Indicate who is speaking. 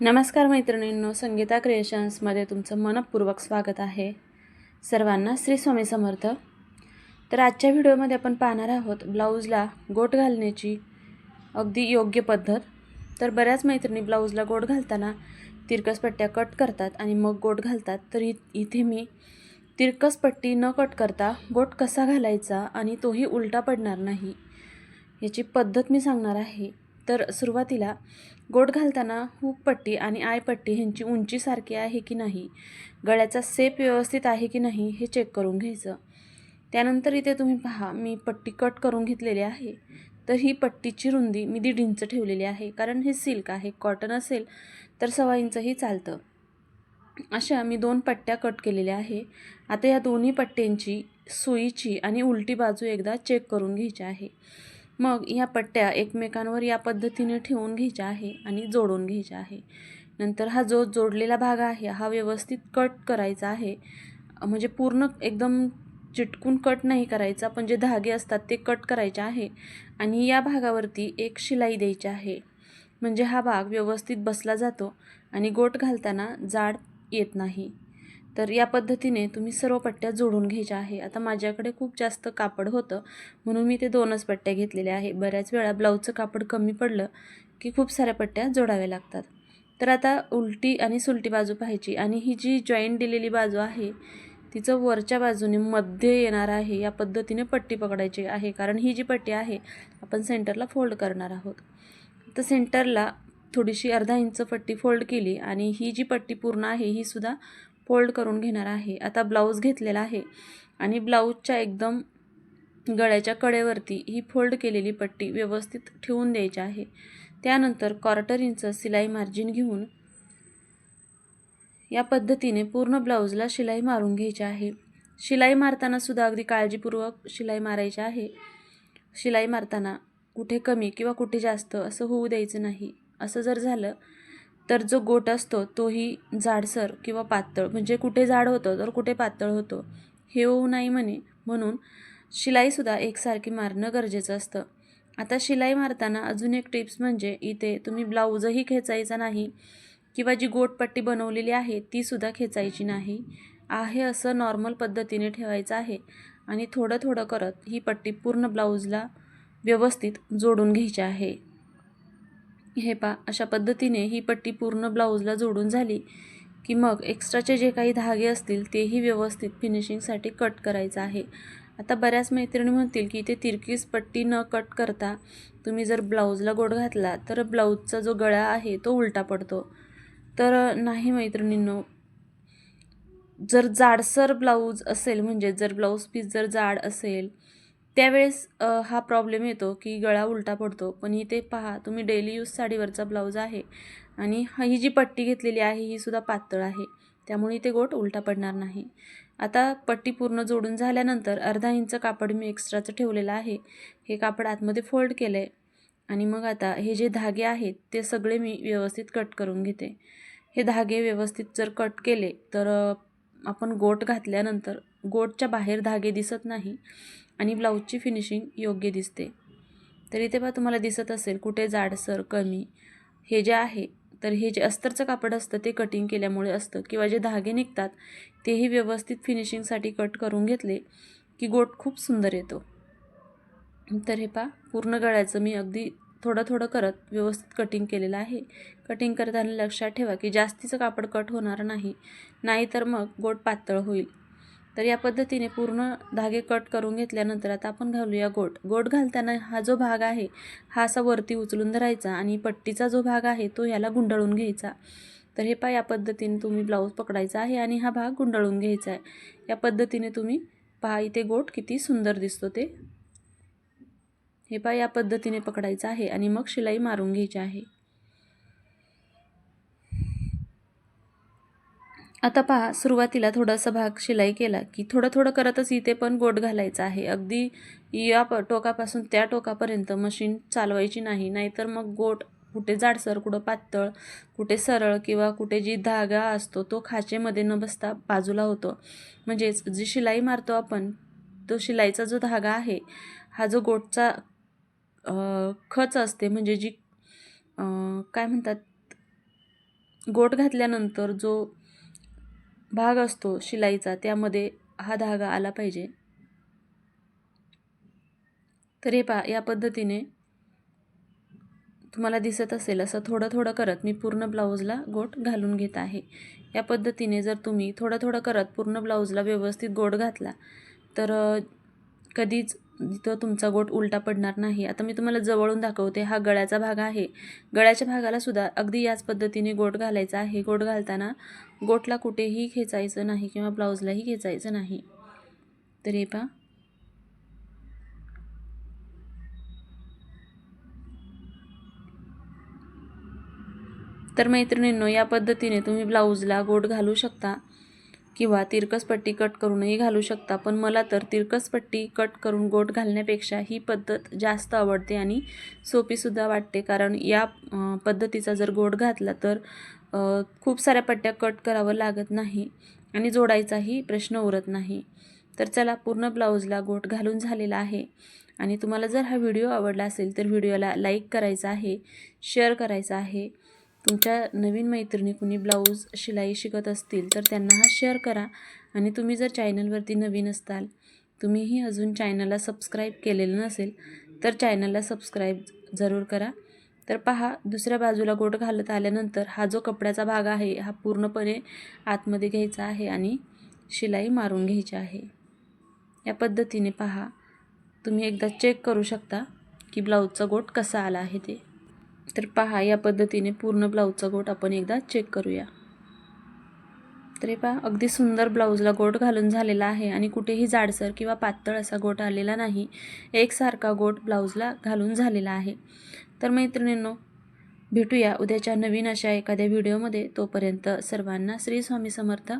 Speaker 1: नमस्कार मैत्रिणींनो संगीता क्रिएशन्समध्ये तुमचं मनपूर्वक स्वागत आहे. सर्वांना श्री स्वामी समर्थ. तर आजच्या व्हिडिओमध्ये आपण पाहणार आहोत ब्लाऊजला गोट घालण्याची अगदी योग्य पद्धत. तर बऱ्याच मैत्रिणी ब्लाऊजला गोट घालताना तिरकस पट्ट्या कट करतात आणि मग गोट घालतात. तर इ इथे मी तिरकस पट्टी न कट करता गोट कसा घालायचा आणि तोही उलटा पडणार नाही याची पद्धत मी सांगणार आहे. तर सुरुवातीला गोट घालताना हुक पट्टी आणि आयपट्टी ह्यांची उंची सारखी आहे की नाही गळ्याचा सेप व्यवस्थित आहे की नाही हे चेक करून घ्यायचं. त्यानंतर इथे तुम्ही पहा मी पट्टी कट करून घेतलेली आहे. तर ही पट्टीची रुंदी मी दीड इंच ठेवलेली आहे कारण हे सिल्क आहे कॉटन असेल तर सव्वा इंचही चालतं. अशा मी दोन पट्ट्या कट केलेल्या आहे. आता या दोन्ही पट्ट्यांची सुईची आणि उलटी बाजू एकदा चेक करून घ्यायची आहे. मग या पट्ट्या एकमेकांवर या पद्धतीने ठेवून घ्यायच्या आहे आणि जोडून घ्यायच्या आहे. नंतर हा जो जोडलेला भाग आहे हा व्यवस्थित कट करायचा आहे. म्हणजे पूर्ण एकदम चिटकून कट नाही करायचा पण जे धागे असतात ते कट करायचे आहे आणि या भागावरती एक शिलाई द्यायची आहे. म्हणजे हा भाग व्यवस्थित बसला जातो आणि गोट घालताना जाड येत नाही. तर या पद्धतीने तुम्ही सर्व पट्ट्या जोडून घ्यायच्या आहे. आता माझ्याकडे खूप जास्त कापड होतं म्हणून मी ते दोनच पट्ट्या घेतलेल्या आहे. बऱ्याच वेळा ब्लाऊजचं कापड कमी पडलं की खूप साऱ्या पट्ट्या जोडाव्या लागतात. तर आता उलटी आणि सुलटी बाजू पाहायची आणि ही जी जॉईंट दिलेली बाजू आहे तिचं वरच्या बाजूने मध्ये येणार आहे. या पद्धतीने पट्टी पकडायची आहे कारण ही जी पट्टी आहे आपण सेंटरला फोल्ड करणार आहोत. तर सेंटरला थोडीशी अर्धा इंच पट्टी फोल्ड केली आणि ही जी पट्टी पूर्ण आहे ही सुद्धा फोल्ड करून घेणार आहे. आता ब्लाऊज घेतलेला आहे आणि ब्लाऊजच्या एकदम गळ्याच्या कडेवरती ही फोल्ड केलेली पट्टी व्यवस्थित ठेवून द्यायची आहे. त्यानंतर क्वार्टर इंच शिलाई मार्जिन घेऊन या पद्धतीने पूर्ण ब्लाऊजला शिलाई मारून घ्यायची आहे. शिलाई मारताना सुद्धा अगदी काळजीपूर्वक शिलाई मारायची आहे. शिलाई मारताना कुठे कमी किंवा कुठे जास्त असं होऊ द्यायचं नाही. असं जर झालं तर जो गोट असतो तोही जाडसर किंवा पातळ. म्हणजे कुठे जाड होतं तर कुठे पातळ होतो हे होऊ नाही म्हणे. म्हणून शिलाईसुद्धा एकसारखी मारणं गरजेचं असतं. आता शिलाई मारताना अजून एक टिप्स म्हणजे इथे तुम्ही ब्लाऊजही खेचायचा नाही किंवा जी गोटपट्टी बनवलेली आहे तीसुद्धा खेचायची नाही. आहे असं नॉर्मल पद्धतीने ठेवायचं आहे आणि थोडं थोडं करत ही पट्टी पूर्ण ब्लाऊजला व्यवस्थित जोडून घ्यायची आहे. हे पा अशा पद्धतीने ही पट्टी पूर्ण ब्लाऊजला जोडून झाली की मग एक्स्ट्राचे जे काही धागे असतील तेही व्यवस्थित फिनिशिंगसाठी कट करायचं आहे. आता बऱ्याच मैत्रिणी म्हणतील की ते तिरकीस पट्टी न कट करता तुम्ही जर ब्लाऊजला गोड घातला तर ब्लाऊजचा जो गळा आहे तो उलटा पडतो. तर नाही मैत्रिणींनो जर जाडसर ब्लाऊज असेल म्हणजे जर ब्लाऊज पीस जर जाड असेल त्यावेळेस हा प्रॉब्लेम येतो की गळा उलटा पडतो. पण इथे पहा तुम्ही डेली यूज साडीवरचा ब्लाऊज आहे आणि ही जी पट्टी घेतलेली आहे ही सुद्धा पातळ आहे. त्यामुळे इथे गोट उलटा पडणार नाही. आता पट्टी पूर्ण जोडून झाल्यानंतर अर्धा इंच कापड मी एक्स्ट्राचं ठेवलेलं आहे. हे कापड आतमध्ये फोल्ड केलं आहे आणि मग आता हे जे धागे आहेत ते सगळे मी व्यवस्थित कट करून घेते. हे धागे व्यवस्थित जर कट केले तर आपण गोट घातल्यानंतर गोटच्या बाहेर धागे दिसत नाही. आणि ब्लाऊजची फिनिशिंग योग्य दिसते. तर इथे पहा तुम्हाला दिसत असेल कुठे जाडसर कमी हे जे आहे तर हे जे अस्तरचं कापड असतं ते कटिंग केल्यामुळे असतं. किंवा जे धागे निघतात तेही व्यवस्थित फिनिशिंगसाठी कट करून घेतले की गोट खूप सुंदर येतो. तर हे पा पूर्ण गळ्याचं मी अगदी थोडं थोडं करत व्यवस्थित कटिंग केलेलं आहे. कटिंग करताना लक्षात ठेवा की जास्तीचं कापड कट होणार नाही. नाहीतर मग गोट पातळ होईल. तर या पद्धतीने पूर्ण धागे कट करून घेतल्यानंतर आता आपण घालूया गोट. गोट घालताना हा जो भाग आहे हा असा वरती उचलून धरायचा आणि पट्टीचा जो भाग आहे तो ह्याला गुंडाळून घ्यायचा. तर हे पहा या पद्धतीने तुम्ही ब्लाऊज पकडायचा आहे आणि हा भाग गुंडाळून घ्यायचा आहे. या पद्धतीने तुम्ही पहा इथे गोट किती सुंदर दिसतो ते. हे पहा या पद्धतीने पकडायचं आहे आणि मग शिलाई मारून घ्यायची आहे. आता पहा सुरुवातीला थोडासा भाग शिलाई केला की थोडं थोडं करतच इथे पण गोट घालायचं आहे. अगदी या प टोकापासून त्या टोकापर्यंत मशीन चालवायची नाही नाहीतर मग गोट कुठे जाडसर कुठं पातळ कुठे सरळ किंवा कुठे जी धागा असतो तो खाचेमध्ये न बसता बाजूला होतो. म्हणजेच जी शिलाई मारतो आपण तो शिलाईचा जो धागा आहे हा जो गोटचा खच असते म्हणजे जी काय म्हणतात गोट घातल्यानंतर जो भाग असतो शिलाईचा त्यामध्ये हा धागा आला पाहिजे. तर हे पहा या पद्धतीने तुम्हाला दिसत असेल असं थोडं थोडं करत मी पूर्ण ब्लाऊजला गोट घालून घेत आहे. या पद्धतीने जर तुम्ही थोडं थोडं करत पूर्ण ब्लाऊजला व्यवस्थित गोट घातला तर कधीच तिथं तुमचा गोट उलटा पडणार नाही. आता मी तुम्हाला जवळून दाखवते. हा गळ्याचा भाग आहे. गळ्याच्या भागाला सुद्धा अगदी याच पद्धतीने गोट घालायचा आहे. गोट घालताना गोटला कुठेही खेचायचं नाही किंवा ब्लाऊजलाही खेचायचं नाही. तर हे पहा. तर मैत्रिणींनो या पद्धतीने तुम्ही ब्लाऊजला गोट घालू शकता. किंवा तिरकस पट्टी कट करूनही घालू शकता. पण मला तर तिरकस पट्टी कट करून गोट घालण्यापेक्षा ही पद्धत जास्त आवडते आणि सोपीसुद्धा वाटते. कारण या पद्धतीचा जर गोट घातला तर खूप साऱ्या पट्ट्या कट करावं लागत नाही आणि जोडायचाही प्रश्न उरत नाही. तर चला पूर्ण ब्लाऊजला गोट घालून झालेला आहे. आणि तुम्हाला जर हा व्हिडिओ आवडला असेल तर व्हिडिओला लाईक करायचा आहे शेअर करायचा आहे. तुमच्या नवीन मैत्रिणी कुणी ब्लाऊज शिलाई शिकत असतील तर त्यांना हा शेअर करा. आणि तुम्ही जर चॅनलवरती नवीन असताल तुम्हीही अजून चॅनलला सबस्क्राईब केलेलं नसेल तर चॅनलला सबस्क्राईब जरूर करा. तर पहा दुसऱ्या बाजूला गोट घालत आल्यानंतर हा जो कपड्याचा भाग आहे हा पूर्णपणे आतमध्ये घ्यायचा आहे आणि शिलाई मारून घ्यायची आहे. या पद्धतीने पहा तुम्ही एकदा चेक करू शकता की ब्लाऊजचा गोट कसा आला आहे ते. तर पहा या पद्धतीने पूर्ण ब्लाऊजचा गोट आपण एकदा चेक करूया. तर हे पहा अगदी सुंदर ब्लाऊजला गोट घालून झालेला आहे आणि कुठेही जाडसर किंवा पातळ असा गोट आलेला नाही. एकसारखा गोट ब्लाऊजला घालून झालेला आहे. तर मैत्रिणींनो भेटूया उद्याच्या नवीन अशा एखाद्या व्हिडिओमध्ये तोपर्यंत सर्वांना श्री स्वामी समर्थ.